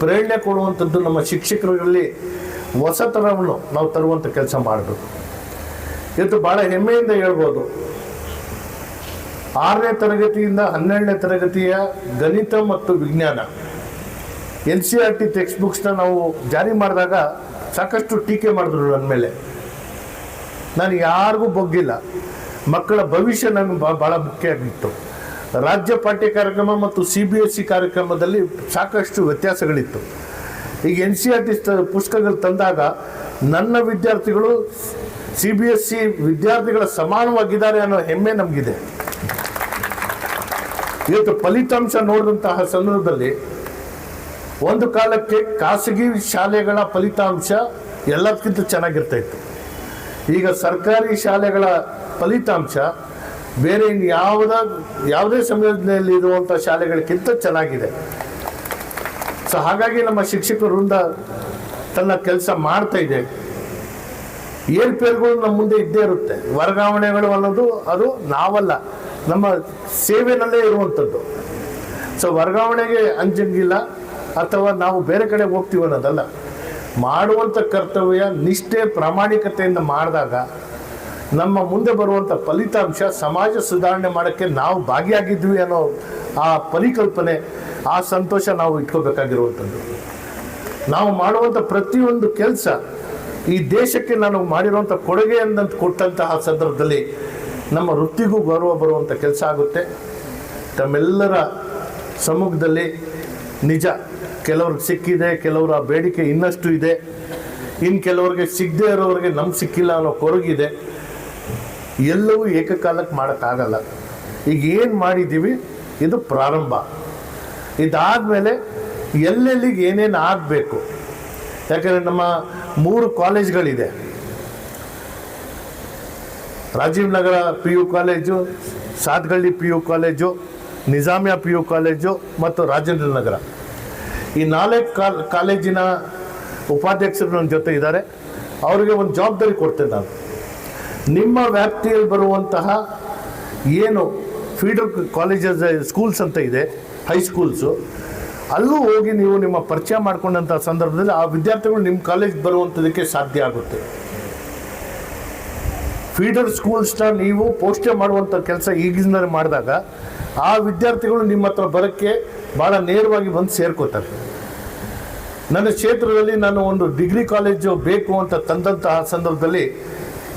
ಪ್ರೇರಣೆ ಕೊಡುವಂಥದ್ದು ನಮ್ಮ ಶಿಕ್ಷಕರಲ್ಲಿ ಹೊಸತನವನ್ನು ನಾವು ತರುವಂಥ ಕೆಲಸ ಮಾಡಬೇಕು. ಇದು ಭಾಳ ಹೆಮ್ಮೆಯಿಂದ ಹೇಳ್ಬೋದು. ಆರನೇ ತರಗತಿಯಿಂದ ಹನ್ನೆರಡನೇ ತರಗತಿಯ ಗಣಿತ ಮತ್ತು ವಿಜ್ಞಾನ. N C R T text ಬುಕ್ಸ್ನ ನಾವು ಜಾರಿ ಮಾಡಿದಾಗ ಸಾಕಷ್ಟು ಟೀಕೆ ಮಾಡಿದ್ರು ನನ್ನ ಮೇಲೆ. ನಾನು ಯಾರಿಗೂ ಬೊಗ್ಗಿಲ್ಲ. ಮಕ್ಕಳ ಭವಿಷ್ಯ ನನಗೆ ಭಾಳ ಮುಖ್ಯ ಆಗಿತ್ತು. ರಾಜ್ಯ ಪಠ್ಯ ಕಾರ್ಯಕ್ರಮ ಮತ್ತು ಸಿ ಬಿ ಎಸ್ ಸಿ ಕಾರ್ಯಕ್ರಮದಲ್ಲಿ ಸಾಕಷ್ಟು ವ್ಯತ್ಯಾಸಗಳಿತ್ತು. ಈಗ ಎನ್ ಸಿ ಆರ್ ಟಿ ಪುಸ್ತಕಗಳು ತಂದಾಗ ನನ್ನ ವಿದ್ಯಾರ್ಥಿಗಳು ಸಿ ಬಿ ಎಸ್ ಸಿ ವಿದ್ಯಾರ್ಥಿಗಳ ಸಮಾನವಾಗಿದ್ದಾರೆ ಅನ್ನೋ ಹೆಮ್ಮೆ ನಮಗಿದೆ. ಇವತ್ತು ಫಲಿತಾಂಶ ನೋಡಿದಂತಹ ಸಂದರ್ಭದಲ್ಲಿ ಒಂದು ಕಾಲಕ್ಕೆ ಖಾಸಗಿ ಶಾಲೆಗಳ ಫಲಿತಾಂಶ ಎಲ್ಲದಕ್ಕಿಂತ ಚೆನ್ನಾಗಿರ್ತಾ ಇತ್ತು ಈಗ ಸರ್ಕಾರಿ ಶಾಲೆಗಳ ಫಲಿತಾಂಶ ಬೇರೆ ಇನ್ನು ಯಾವುದ ಯಾವುದೇ ಸಂಯೋಜನೆಯಲ್ಲಿ ಇರುವಂಥ ಶಾಲೆಗಳಿಗಿಂತ ಚೆನ್ನಾಗಿದೆ. ಸೊ ಹಾಗಾಗಿ ನಮ್ಮ ಶಿಕ್ಷಕ ವೃಂದ ತನ್ನ ಕೆಲಸ ಮಾಡ್ತಾ ಇದೆ. ಏರ್ಪೇರ್ಗಳು ನಮ್ಮ ಮುಂದೆ ಇದ್ದೇ ಇರುತ್ತೆ. ವರ್ಗಾವಣೆಗಳು ಅನ್ನೋದು ಅದು ನಾವಲ್ಲ. ನಮ್ಮ ಸೇವೆನಲ್ಲೇ ಇರುವಂಥದ್ದು. ಸೊ ವರ್ಗಾವಣೆಗೆ ಅಂಜಂಗಿಲ್ಲ. ಅಥವಾ ನಾವು ಬೇರೆ ಕಡೆ ಹೋಗ್ತೀವಿ ಅನ್ನೋದಲ್ಲ. ಮಾಡುವಂಥ ಕರ್ತವ್ಯ, ನಿಷ್ಠೆ, ಪ್ರಾಮಾಣಿಕತೆಯಿಂದ ಮಾಡಿದಾಗ ನಮ್ಮ ಮುಂದೆ ಬರುವಂಥ ಫಲಿತಾಂಶ ಸಮಾಜ ಸುಧಾರಣೆ ಮಾಡೋಕ್ಕೆ ನಾವು ಭಾಗಿಯಾಗಿದ್ವಿ ಅನ್ನೋ ಆ ಪರಿಕಲ್ಪನೆ ಆ ಸಂತೋಷ ನಾವು ಇಟ್ಕೋಬೇಕಾಗಿರುವಂಥದ್ದು. ನಾವು ಮಾಡುವಂಥ ಪ್ರತಿಯೊಂದು ಕೆಲಸ ಈ ದೇಶಕ್ಕೆ ನಾನು ಮಾಡಿರುವಂಥ ಕೊಡುಗೆ ಅಂದಂತ ಕೊಟ್ಟಂತಹ ಸಂದರ್ಭದಲ್ಲಿ ನಮ್ಮ ವೃತ್ತಿಗೂ ಗೌರವ ಬರುವಂಥ ಕೆಲಸ ಆಗುತ್ತೆ. ತಮ್ಮೆಲ್ಲರ ಸಮ್ಮುಖದಲ್ಲಿ ನಿಜ, ಕೆಲವ್ರಿಗೆ ಸಿಕ್ಕಿದೆ, ಕೆಲವರ ಬೇಡಿಕೆ ಇನ್ನಷ್ಟು ಇದೆ. ಇನ್ನು ಕೆಲವರಿಗೆ ಸಿಗದೆ ಇರೋರಿಗೆ ನಮ್ಗೆ ಸಿಕ್ಕಿಲ್ಲ ಅನ್ನೋ ಕೊರಗಿದೆ. ಎಲ್ಲವೂ ಏಕಕಾಲಕ್ಕೆ ಮಾಡೋಕ್ಕಾಗಲ್ಲ. ಈಗ ಏನು ಮಾಡಿದ್ದೀವಿ? ಇದು ಪ್ರಾರಂಭ. ಇದಾದಮೇಲೆ ಎಲ್ಲೆಲ್ಲಿಗೆ ಏನೇನು ಆಗಬೇಕು? ಯಾಕಂದರೆ ನಮ್ಮ ಮೂರು ಕಾಲೇಜ್ಗಳಿದೆ. Rajiv Nagar P U college, Sathgalli P U college, Nizamia P U college ಮತ್ತು ರಾಜೇಂದ್ರ ನಗರ. ಈ ನಾಲ್ಕು ಕಾಲ್, ಕಾಲೇಜಿನ ಉಪಾಧ್ಯಕ್ಷರು ನನ್ನ ಜೊತೆ ಇದ್ದಾರೆ ಅವರಿಗೆ ಒಂದು ಜವಾಬ್ದಾರಿ ಕೊಡ್ತೇನೆ ನಾನು. ನಿಮ್ಮ ವ್ಯಾಪ್ತಿಯಲ್ಲಿ ಬರುವಂತಹ ಏನು ಫೀಡರ್ ಕಾಲೇಜಸ್ ಸ್ಕೂಲ್ಸ್ ಅಂತ ಇದೆ ಹೈಸ್ಕೂಲ್ಸು ಅಲ್ಲೂ ಹೋಗಿ ನೀವು ನಿಮ್ಮ ಪರಿಚಯ ಮಾಡ್ಕೊಂಡಂಥ ಸಂದರ್ಭದಲ್ಲಿ ಆ ವಿದ್ಯಾರ್ಥಿಗಳು ನಿಮ್ಮ ಕಾಲೇಜ್ ಬರುವಂಥದಕ್ಕೆ ಸಾಧ್ಯ ಆಗುತ್ತೆ. ಫೀಡರ್ ಸ್ಕೂಲ್ಸ್ನ ನೀವು ಪೋಸ್ಟೇ ಮಾಡುವಂಥ ಕೆಲಸ ಈಗಿಂದ ಮಾಡಿದಾಗ ಆ ವಿದ್ಯಾರ್ಥಿಗಳು ನಿಮ್ಮ ಹತ್ರ ಬರೋಕ್ಕೆ ಭಾಳ ನೇರವಾಗಿ ಬಂದು ಸೇರ್ಕೋತಾರೆ. ನನ್ನ ಕ್ಷೇತ್ರದಲ್ಲಿ ನಾನು ಒಂದು ಡಿಗ್ರಿ ಕಾಲೇಜು ಬೇಕು ಅಂತ ತಂದಂತಹ ಸಂದರ್ಭದಲ್ಲಿ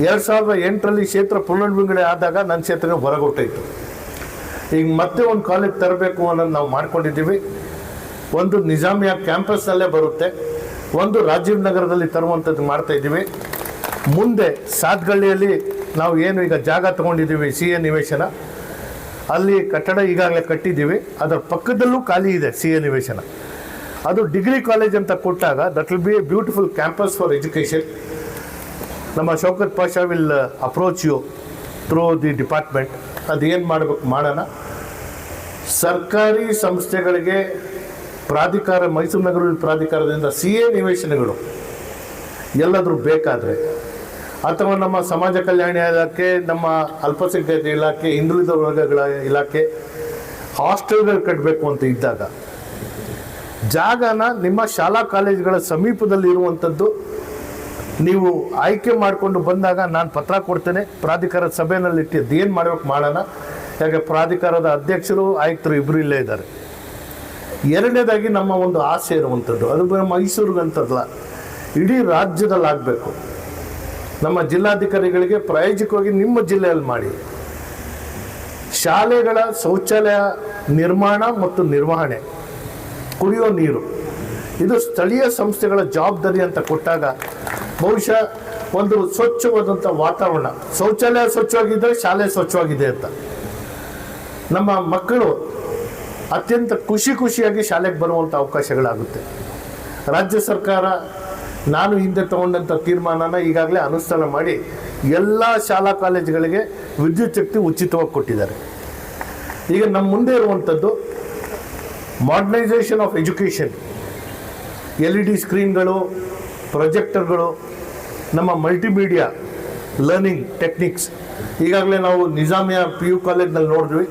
ಎರಡು ಸಾವಿರದ ಎಂಟರಲ್ಲಿ ಕ್ಷೇತ್ರ ಪುನರ್ವಿಂಗಡಣೆ ಆದಾಗ ನನ್ನ ಕ್ಷೇತ್ರಕ್ಕೆ ಹೊರಗೊಟ್ಟೈತು ಈಗ ಮತ್ತೆ ಒಂದು ಕಾಲೇಜ್ ತರಬೇಕು ಅನ್ನೋದು ನಾವು ಮಾಡ್ಕೊಂಡಿದ್ದೀವಿ. ಒಂದು ನಿಜಾಮಿಯಾ ಕ್ಯಾಂಪಸ್ನಲ್ಲೇ ಬರುತ್ತೆ. ಒಂದು ರಾಜೀವ್ ನಗರದಲ್ಲಿ ತರುವಂಥದ್ದು ಮಾಡ್ತಾ ಇದ್ದೀವಿ. ಮುಂದೆ ಸಾತ್ಗಳ್ಳಿಯಲ್ಲಿ ನಾವು ಏನು ಈಗ ಜಾಗ ತಗೊಂಡಿದ್ದೀವಿ, ಸಿ ಎ ನಿವೇಶನ. ಅಲ್ಲಿ ಕಟ್ಟಡ ಈಗಾಗಲೇ ಕಟ್ಟಿದ್ದೀವಿ. ಅದರ ಪಕ್ಕದಲ್ಲೂ ಖಾಲಿ ಇದೆ ಸಿ ಎ ನಿವೇಶನ. ಅದು ಡಿಗ್ರಿ ಕಾಲೇಜ್ ಅಂತ ಕೊಟ್ಟಾಗ that will be a beautiful campus for education ನಮ್ಮ Shaukat Pasha will approach you through the department ಅದು ಏನು ಮಾಡಬೇಕು ಮಾಡೋಣ ಸರ್ಕಾರಿ ಸಂಸ್ಥೆಗಳಿಗೆ ಪ್ರಾಧಿಕಾರ, ಮೈಸೂರು ನಗರ ಪ್ರಾಧಿಕಾರದಿಂದ ಸಿ ಎ ನಿವೇಶನಗಳು ಎಲ್ಲಾದರೂ ಬೇಕಾದರೆ. ಅಥವಾ ನಮ್ಮ ಸಮಾಜ ಕಲ್ಯಾಣ ಇಲಾಖೆ, ನಮ್ಮ ಅಲ್ಪಸಂಖ್ಯಾತ ಇಲಾಖೆ, ಹಿಂದುಳಿದ ವರ್ಗಗಳ ಇಲಾಖೆ ಹಾಸ್ಟೆಲ್ಗಳು ಕಟ್ಟಬೇಕು ಅಂತ ಇದ್ದಾಗ, ಜಾಗನ ನಿಮ್ಮ ಶಾಲಾ ಕಾಲೇಜುಗಳ ಸಮೀಪದಲ್ಲಿ ಇರುವಂಥದ್ದು ನೀವು ಆಯ್ಕೆ ಮಾಡಿಕೊಂಡು ಬಂದಾಗ ನಾನು ಪತ್ರ ಕೊಡ್ತೇನೆ. ಪ್ರಾಧಿಕಾರದ ಸಭೆಯಲ್ಲಿ ಇಟ್ಟಿದ್ದು ಏನು ಮಾಡಬೇಕು ಮಾಡೋಣ. ಯಾಕೆ ಪ್ರಾಧಿಕಾರದ ಅಧ್ಯಕ್ಷರು, ಆಯುಕ್ತರು ಇಬ್ಬರು ಇಲ್ಲೇ ಇದ್ದಾರೆ. ಎರಡನೇದಾಗಿ ನಮ್ಮ ಒಂದು ಆಸೆ ಇರುವಂಥದ್ದು. ಅದು ಮೈಸೂರಿಗಂಥದ್ದಲ್ಲ ಇಡೀ ರಾಜ್ಯದಲ್ಲಿ ಆಗಬೇಕು ನಮ್ಮ ಜಿಲ್ಲಾಧಿಕಾರಿಗಳಿಗೆ ಪ್ರಾಯೋಜಿಕವಾಗಿ ನಿಮ್ಮ ಜಿಲ್ಲೆಯಲ್ಲಿ ಮಾಡಿ. ಶಾಲೆಗಳ ಶೌಚಾಲಯ ನಿರ್ಮಾಣ ಮತ್ತು ನಿರ್ವಹಣೆ. ಕುಡಿಯೋ ನೀರು. ಇದು ಸ್ಥಳೀಯ ಸಂಸ್ಥೆಗಳ ಜವಾಬ್ದಾರಿ ಅಂತ ಕೊಟ್ಟಾಗ ಬಹುಶಃ ಒಂದು ಸ್ವಚ್ಛವಾದಂಥ ವಾತಾವರಣ, ಶೌಚಾಲಯ ಸ್ವಚ್ಛವಾಗಿದ್ದರೆ ಶಾಲೆ ಸ್ವಚ್ಛವಾಗಿದೆ ಅಂತ. ನಮ್ಮ ಮಕ್ಕಳು ಅತ್ಯಂತ ಖುಷಿ ಖುಷಿಯಾಗಿ ಶಾಲೆಗೆ ಬರುವಂಥ ಅವಕಾಶಗಳಾಗುತ್ತೆ. ರಾಜ್ಯ ಸರ್ಕಾರ ನಾನು ಹಿಂದೆ ತಗೊಂಡಂಥ ತೀರ್ಮಾನನ ಈಗಾಗಲೇ ಅನುಷ್ಠಾನ ಮಾಡಿ ಎಲ್ಲ ಶಾಲಾ ಕಾಲೇಜುಗಳಿಗೆ ವಿದ್ಯುತ್ ಶಕ್ತಿ ಉಚಿತವಾಗಿ ಕೊಟ್ಟಿದ್ದಾರೆ. ಈಗ ನಮ್ಮ ಮುಂದೆ ಇರುವಂಥದ್ದು modernisation of education L E D ಸ್ಕ್ರೀನ್ಗಳು ಪ್ರೊಜೆಕ್ಟರ್ಗಳು, ನಮ್ಮ ಮಲ್ಟಿಮೀಡಿಯಾ ಲರ್ನಿಂಗ್ ಟೆಕ್ನಿಕ್ಸ್. ಈಗಾಗಲೇ ನಾವು ನಿಜಾಮಿಯಾ ಪಿ ಯು ಕಾಲೇಜ್ನಲ್ಲಿ ನೋಡಿದ್ವಿ.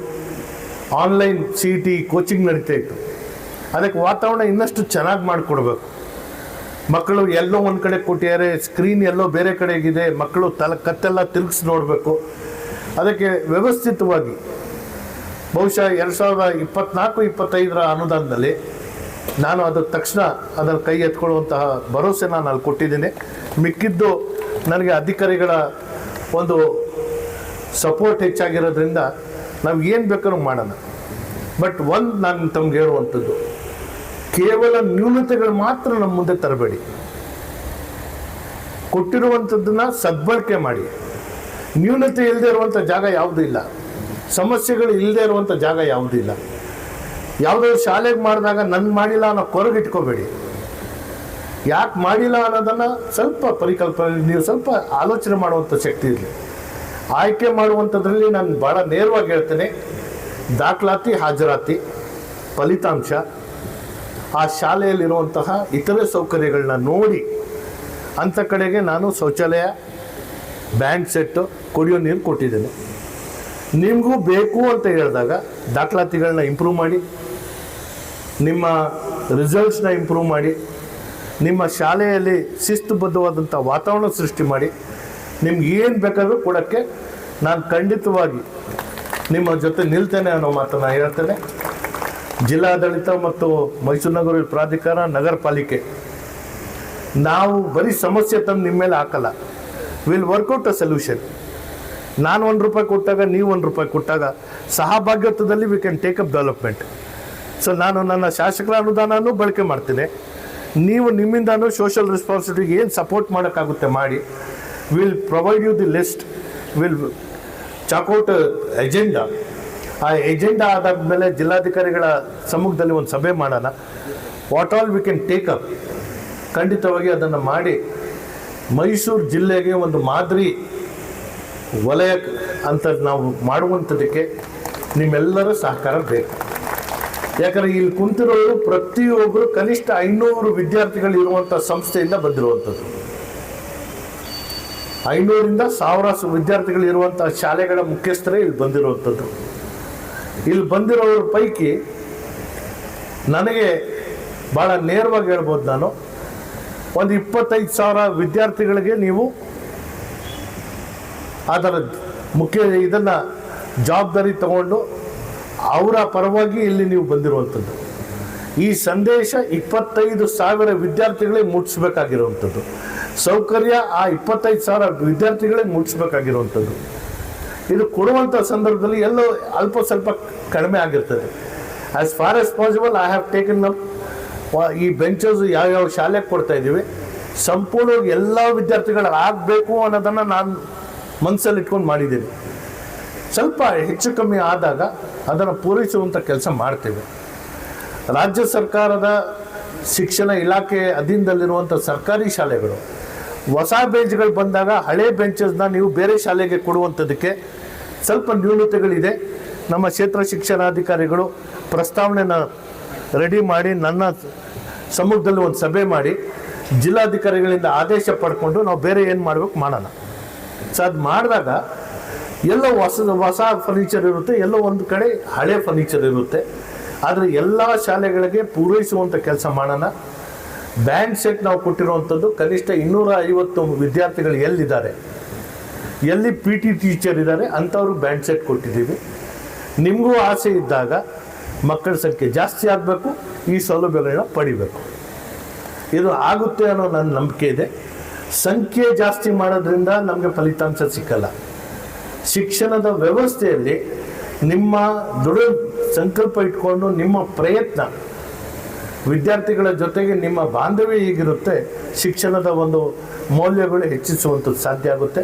ಆನ್ಲೈನ್ ಸಿ ಟಿ ಕೋಚಿಂಗ್ ನಡೀತಾ ಇತ್ತು. ಅದಕ್ಕೆ ವಾತಾವರಣ ಇನ್ನಷ್ಟು ಚೆನ್ನಾಗಿ ಮಾಡಿಕೊಡ್ಬೇಕು. ಮಕ್ಕಳು ಎಲ್ಲೋ ಒಂದು ಕಡೆ ಕೊಟ್ಟಿದ್ದಾರೆ, ಸ್ಕ್ರೀನ್ ಎಲ್ಲೋ ಬೇರೆ ಕಡೆಗಿದೆ ಮಕ್ಕಳು ತಲ ಕತ್ತೆಲ್ಲ ತಿರುಗಿಸಿ ನೋಡಬೇಕು. ಅದಕ್ಕೆ ವ್ಯವಸ್ಥಿತವಾಗಿ ಬಹುಶಃ ಎರಡು ಸಾವಿರದ ಇಪ್ಪತ್ನಾಲ್ಕು, ಇಪ್ಪತ್ತೈದರ ಅನುದಾನದಲ್ಲಿ ನಾನು ಅದ್ರ ತಕ್ಷಣ ಅದನ್ನು ಕೈ ಎತ್ಕೊಳ್ಳುವಂತಹ ಭರವಸೆ ನಾನು ಅಲ್ಲಿ ಕೊಟ್ಟಿದ್ದೀನಿ. ಮಿಕ್ಕಿದ್ದು ನನಗೆ ಅಧಿಕಾರಿಗಳ ಒಂದು ಸಪೋರ್ಟ್ ಹೆಚ್ಚಾಗಿರೋದ್ರಿಂದ ನಾವು ಏನು ಬೇಕಾದ್ರೂ ಮಾಡೋಣ. ಬಟ್ ಒಂದು ನಾನು ತಮ್ಗೆ ಹೇಳುವಂಥದ್ದು, ಕೇವಲ ನ್ಯೂನತೆಗಳು ಮಾತ್ರ ನಮ್ಮ ಮುಂದೆ ತರಬೇಡಿ. ಕೊಟ್ಟಿರುವಂಥದ್ದನ್ನು ಸದ್ಬಳಕೆ ಮಾಡಿ. ನ್ಯೂನತೆ ಇಲ್ಲದೆ ಇರುವಂಥ ಜಾಗ ಯಾವುದೂ ಇಲ್ಲ. ಸಮಸ್ಯೆಗಳು ಇಲ್ಲದೆ ಇರುವಂಥ ಜಾಗ ಯಾವುದೂ ಇಲ್ಲ. ಯಾವುದೋ ಶಾಲೆಗೆ ಮಾಡಿದಾಗ ನನ್ನ ಮಾಡಿಲ್ಲ ಅನ್ನೋ ಕೊರಗಿಟ್ಕೋಬೇಡಿ ಯಾಕೆ ಮಾಡಿಲ್ಲ ಅನ್ನೋದನ್ನು ಸ್ವಲ್ಪ ಪರಿಕಲ್ಪನೆ ನೀವು ಸ್ವಲ್ಪ ಆಲೋಚನೆ ಮಾಡುವಂಥ ಶಕ್ತಿ ಇರಲಿ. ಆಯ್ಕೆ ಮಾಡುವಂಥದ್ರಲ್ಲಿ ನಾನು ಭಾಳ ನೇರವಾಗಿ ಹೇಳ್ತೇನೆ. ದಾಖಲಾತಿ, ಹಾಜರಾತಿ, ಫಲಿತಾಂಶ, ಆ ಶಾಲೆಯಲ್ಲಿರುವಂತಹ ಇತರೆ ಸೌಕರ್ಯಗಳನ್ನ ನೋಡಿ ಅಂಥ ಕಡೆಗೆ ನಾನು ಶೌಚಾಲಯ, ಬ್ಯಾಂಡ್ ಸೆಟ್ಟು, ಕುಡಿಯೋ ನೀರು ಕೊಟ್ಟಿದ್ದೇನೆ. ನಿಮಗೂ ಬೇಕು ಅಂತ ಹೇಳಿದಾಗ ದಾಖಲಾತಿಗಳನ್ನ ಇಂಪ್ರೂವ್ ಮಾಡಿ ನಿಮ್ಮ ರಿಸಲ್ಟ್ಸ್ನ ಇಂಪ್ರೂವ್ ಮಾಡಿ, ನಿಮ್ಮ ಶಾಲೆಯಲ್ಲಿ ಶಿಸ್ತುಬದ್ಧವಾದಂಥ ವಾತಾವರಣ ಸೃಷ್ಟಿ ಮಾಡಿ, ನಿಮ್ಗೆ ಏನು ಬೇಕಾದರೂ ಕೊಡೋಕ್ಕೆ ನಾನು ಖಂಡಿತವಾಗಿ ನಿಮ್ಮ ಜೊತೆ ನಿಲ್ತೇನೆ ಅನ್ನೋ ಮಾತನ್ನು ಹೇಳ್ತೇನೆ. ಜಿಲ್ಲಾಡಳಿತ ಮತ್ತು ಮೈಸೂರು ನಗರ ಪ್ರಾಧಿಕಾರ, ನಗರ ಪಾಲಿಕೆ, ನಾವು ಬರೀ ಸಮಸ್ಯೆ ತಂದು ನಿಮ್ಮ ಮೇಲೆ ಹಾಕಲ್ಲ. ವಿಲ್ ವರ್ಕೌಟ್ ಅ ಸೊಲ್ಯೂಷನ್ ನಾನು ಒಂದು ರೂಪಾಯಿ ಕೊಟ್ಟಾಗ, ನೀವು ಒಂದು ರೂಪಾಯಿ ಕೊಟ್ಟಾಗ ಸಹಭಾಗ್ಯತ್ವದಲ್ಲಿ we can take up development so ನಾನು ನನ್ನ ಶಾಸಕರ ಅನುದಾನನೂ ಬಳಕೆ ಮಾಡ್ತೀನಿ. ನೀವು ನಿಮ್ಮಿಂದನೂ ಸೋಷಲ್ ರೆಸ್ಪಾನ್ಸಿಬಿಲಿಟಿ ಏನು ಸಪೋರ್ಟ್ ಮಾಡೋಕ್ಕಾಗುತ್ತೆ ಮಾಡಿ. Will provide you the list will chalk out agenda ಆ ಎಜೆಂಡಾ ಆದಾದ ಮೇಲೆ ಜಿಲ್ಲಾಧಿಕಾರಿಗಳ ಸಮ್ಮುಖದಲ್ಲಿ ಒಂದು ಸಭೆ ಮಾಡೋಣ. What all we can take up ಖಂಡಿತವಾಗಿ ಅದನ್ನು ಮಾಡಿ. ಮೈಸೂರು ಜಿಲ್ಲೆಗೆ ಒಂದು ಮಾದರಿ ವಲಯ ಅಂತ ನಾವು ಮಾಡುವಂಥದ್ದಕ್ಕೆ ನಿಮ್ಮೆಲ್ಲರ ಸಹಕಾರ ಬೇಕು. ಯಾಕಂದ್ರೆ ಇಲ್ಲಿ ಕುಂತಿರೋರು ಪ್ರತಿಯೊಬ್ಬರು ಕನಿಷ್ಠ ಐನೂರು ವಿದ್ಯಾರ್ಥಿಗಳು ಇರುವಂಥ ಸಂಸ್ಥೆಯಿಂದ ಬಂದಿರುವಂಥದ್ದು. ಐನೂರಿಂದ ಸಾವಿರ ವಿದ್ಯಾರ್ಥಿಗಳು ಇರುವಂಥ ಶಾಲೆಗಳ ಮುಖ್ಯಸ್ಥರೇ ಇಲ್ಲಿ ಬಂದಿರುವಂಥದ್ದು. ಇಲ್ಲಿ ಬಂದಿರೋರ ಪೈಕಿ ನನಗೆ ಭಾಳ ನೇರವಾಗಿ ಹೇಳ್ಬೋದು ನಾನು. ಒಂದು ಇಪ್ಪತ್ತೈದು ಸಾವಿರ ವಿದ್ಯಾರ್ಥಿಗಳಿಗೆ ನೀವು ಅದರ ಮುಖ್ಯ ಇದನ್ನ ಜವಾಬ್ದಾರಿ ತಗೊಂಡು ಅವರ ಪರವಾಗಿ ಇಲ್ಲಿ ನೀವು ಬಂದಿರುವಂಥದ್ದು. ಈ ಸಂದೇಶ ಇಪ್ಪತ್ತೈದು ಸಾವಿರ ವಿದ್ಯಾರ್ಥಿಗಳಿಗೆ ಮುಟ್ಟಿಸ್ಬೇಕಾಗಿರುವಂಥದ್ದು. ಸೌಕರ್ಯ ಆ ಇಪ್ಪತ್ತೈದು ಸಾವಿರ ವಿದ್ಯಾರ್ಥಿಗಳಿಗೆ ಮುಟ್ಟಿಸ್ಬೇಕಾಗಿರುವಂಥದ್ದು. ಇದು ಕೊಡುವಂಥ ಸಂದರ್ಭದಲ್ಲಿ ಎಲ್ಲೋ ಅಲ್ಪ ಸ್ವಲ್ಪ ಕಡಿಮೆ ಆಗಿರ್ತದೆ. As far as possible I have taken up ಈ ಬೆಂಚಸ್ ಯಾವ್ಯಾವ ಶಾಲೆಗೆ ಕೊಡ್ತಾ ಇದ್ದೀವಿ. ಸಂಪೂರ್ಣವಾಗಿ ಎಲ್ಲ ವಿದ್ಯಾರ್ಥಿಗಳು ಆಗಬೇಕು ಅನ್ನೋದನ್ನು ನಾನು ಮನಸ್ಸಲ್ಲಿ ಇಟ್ಕೊಂಡು ಮಾಡಿದ್ದೀನಿ. ಸ್ವಲ್ಪ ಹೆಚ್ಚು ಕಮ್ಮಿ ಆದಾಗ ಅದನ್ನು ಪೂರೈಸುವಂಥ ಕೆಲಸ ಮಾಡ್ತೇವೆ. ರಾಜ್ಯ ಸರ್ಕಾರದ ಶಿಕ್ಷಣ ಇಲಾಖೆ ಅಧೀನದಲ್ಲಿರುವಂಥ ಸರ್ಕಾರಿ ಶಾಲೆಗಳು, ಹೊಸ ಬೆಂಚ್ಗಳು ಬಂದಾಗ ಹಳೆ ಬೆಂಚಸ್ನ ನೀವು ಬೇರೆ ಶಾಲೆಗೆ ಕೊಡುವಂಥದ್ದಕ್ಕೆ ಸ್ವಲ್ಪ ನ್ಯೂನತೆಗಳಿದೆ. ನಮ್ಮ ಕ್ಷೇತ್ರ ಶಿಕ್ಷಣಾಧಿಕಾರಿಗಳು ಪ್ರಸ್ತಾವನೆನ ರೆಡಿ ಮಾಡಿ, ನನ್ನ ಸಮ್ಮುಖದಲ್ಲಿ ಒಂದು ಸಭೆ ಮಾಡಿ, ಜಿಲ್ಲಾಧಿಕಾರಿಗಳಿಂದ ಆದೇಶ ಪಡ್ಕೊಂಡು ನಾವು ಬೇರೆ ಏನು ಮಾಡಬೇಕು ಮಾಡೋಣ. ಸೊ ಅದು ಮಾಡಿದಾಗ ಎಲ್ಲೋ ಹೊಸ ಹೊಸ ಫರ್ನಿಚರ್ ಇರುತ್ತೆ, ಎಲ್ಲ ಒಂದು ಕಡೆ ಹಳೆ ಫರ್ನಿಚರ್ ಇರುತ್ತೆ. ಆದರೆ ಎಲ್ಲ ಶಾಲೆಗಳಿಗೆ ಪೂರೈಸುವಂಥ ಕೆಲಸ ಮಾಡೋಣ. ಬ್ಯಾಂಕ್ ಸೆಟ್ ನಾವು ಕೊಟ್ಟಿರುವಂಥದ್ದು ಕನಿಷ್ಠ ಇನ್ನೂರ ಐವತ್ತು ವಿದ್ಯಾರ್ಥಿಗಳು ಎಲ್ಲಿದ್ದಾರೆ? ಎಲ್ಲಿ ಪಿ ಟಿ ಟೀಚರ್ ಇದ್ದಾರೆ? ಅಂಥವ್ರು ಬ್ಯಾಂಡ್ ಸೆಟ್ ಕೊಟ್ಟಿದ್ದೀವಿ. ನಿಮಗೂ ಆಸೆ ಇದ್ದಾಗ ಮಕ್ಕಳ ಸಂಖ್ಯೆ ಜಾಸ್ತಿ ಆಗಬೇಕು, ಈ ಸೌಲಭ್ಯಗಳನ್ನ ಪಡಿಬೇಕು. ಇದು ಆಗುತ್ತೆ ಅನ್ನೋ ನನ್ನ ನಂಬಿಕೆ ಇದೆ. ಸಂಖ್ಯೆ ಜಾಸ್ತಿ ಮಾಡೋದ್ರಿಂದ ನಮಗೆ ಫಲಿತಾಂಶ ಸಿಕ್ಕಲ್ಲ. ಶಿಕ್ಷಣದ ವ್ಯವಸ್ಥೆಯಲ್ಲಿ ನಿಮ್ಮ ದೃಢ ಸಂಕಲ್ಪ ಇಟ್ಕೊಂಡು ನಿಮ್ಮ ಪ್ರಯತ್ನ ವಿದ್ಯಾರ್ಥಿಗಳ ಜೊತೆಗೆ ನಿಮ್ಮ ಬಾಂಧವ್ಯ ಹೀಗಿರುತ್ತೆ, ಶಿಕ್ಷಣದ ಒಂದು ಮೌಲ್ಯಗಳು ಹೆಚ್ಚಿಸುವಂಥದ್ದು ಸಾಧ್ಯ ಆಗುತ್ತೆ.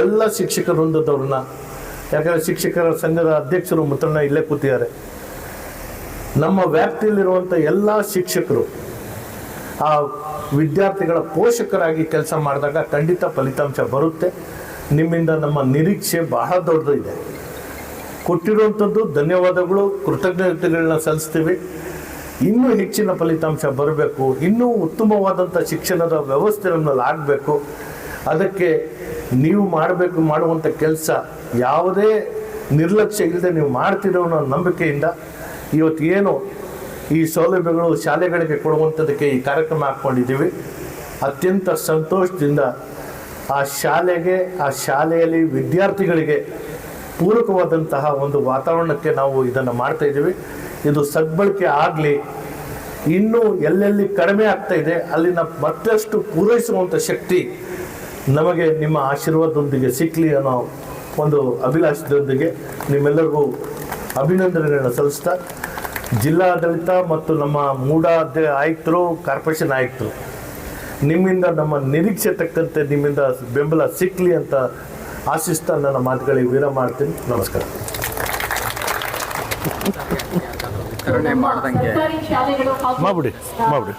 ಎಲ್ಲ ಶಿಕ್ಷಕ ವೃಂದದವ್ರನ್ನ ಯಾಕಂದರೆ ಶಿಕ್ಷಕರ ಸಂಘದ ಅಧ್ಯಕ್ಷರು ಮುತ್ತಣ್ಣ ಇಲ್ಲೇ ಕೂತಿದ್ದಾರೆ. ನಮ್ಮ ವ್ಯಾಪ್ತಿಯಲ್ಲಿರುವಂಥ ಎಲ್ಲ ಶಿಕ್ಷಕರು ಆ ವಿದ್ಯಾರ್ಥಿಗಳ ಪೋಷಕರಾಗಿ ಕೆಲಸ ಮಾಡಿದಾಗ ಖಂಡಿತ ಫಲಿತಾಂಶ ಬರುತ್ತೆ. ನಿಮ್ಮಿಂದ ನಮ್ಮ ನಿರೀಕ್ಷೆ ಬಹಳ ದೊಡ್ಡದಿದೆ. ಕೊಟ್ಟಿರುವಂಥದ್ದು ಧನ್ಯವಾದಗಳು, ಕೃತಜ್ಞತೆಗಳನ್ನ ಸಲ್ಲಿಸ್ತೀವಿ. ಇನ್ನೂ ಹೆಚ್ಚಿನ ಫಲಿತಾಂಶ ಬರಬೇಕು. ಇನ್ನೂ ಉತ್ತಮವಾದಂಥ ಶಿಕ್ಷಣದ ವ್ಯವಸ್ಥೆ ನಮ್ಮಲ್ಲಿ ಆಗಬೇಕು. ಅದಕ್ಕೆ ನೀವು ಮಾಡಬೇಕು ಮಾಡುವಂಥ ಕೆಲಸ ಯಾವುದೇ ನಿರ್ಲಕ್ಷ್ಯ ಇಲ್ಲದೆ ನೀವು ಮಾಡ್ತಿರೋ ಅನ್ನೋ ನಂಬಿಕೆಯಿಂದ ಇವತ್ತು ಏನು ಈ ಸೌಲಭ್ಯಗಳು ಶಾಲೆಗಳಿಗೆ ಕೊಡುವಂಥದಕ್ಕೆ ಈ ಕಾರ್ಯಕ್ರಮ ಹಾಕ್ಕೊಂಡಿದ್ದೀವಿ. ಅತ್ಯಂತ ಸಂತೋಷದಿಂದ ಆ ಶಾಲೆಗೆ, ಆ ಶಾಲೆಯಲ್ಲಿ ವಿದ್ಯಾರ್ಥಿಗಳಿಗೆ ಪೂರಕವಾದಂತಹ ಒಂದು ವಾತಾವರಣಕ್ಕೆ ನಾವು ಇದನ್ನು ಮಾಡ್ತಾ ಇದ್ದೀವಿ. ಇದು ಸದ್ಬಳಕೆ ಆಗಲಿ, ಇನ್ನೂ ಎಲ್ಲೆಲ್ಲಿ ಕಡಿಮೆ ಆಗ್ತಾ ಇದೆ, ಅಲ್ಲಿನ ಮತ್ತಷ್ಟು ಪೂರೈಸುವಂಥ ಶಕ್ತಿ ನಮಗೆ ನಿಮ್ಮ ಆಶೀರ್ವಾದದೊಂದಿಗೆ ಸಿಕ್ಕಲಿ ಅನ್ನೋ ಒಂದು ಅಭಿಲಾಷದೊಂದಿಗೆ ನಿಮ್ಮೆಲ್ಲರಿಗೂ ಅಭಿನಂದನೆಯನ್ನು ಸಲ್ಲಿಸ್ತಾ, ಜಿಲ್ಲಾಡಳಿತ ಮತ್ತು ನಮ್ಮ ಮೂಡ ಆಯುಕ್ತರು, ಕಾರ್ಪೊರೇಷನ್ ಆಯುಕ್ತರು. ನಿಮ್ಮಿಂದ ನಮ್ಮ ನಿರೀಕ್ಷೆ ತಕ್ಕಂತೆ ನಿಮ್ಮಿಂದ ಬೆಂಬಲ ಸಿಕ್ಕಲಿ ಅಂತ ಆಶಿಸ್ತಾ ನನ್ನ ಮಾತುಗಳಿಗೆ ವೀರ ಮಾಡ್ತೀನಿ. ನಮಸ್ಕಾರ. ಮಾಡ್ದಂಗೆ. ಮಾಡ್ಬಿಡಿ, ಮಾಡ್ಬಿಡಿ.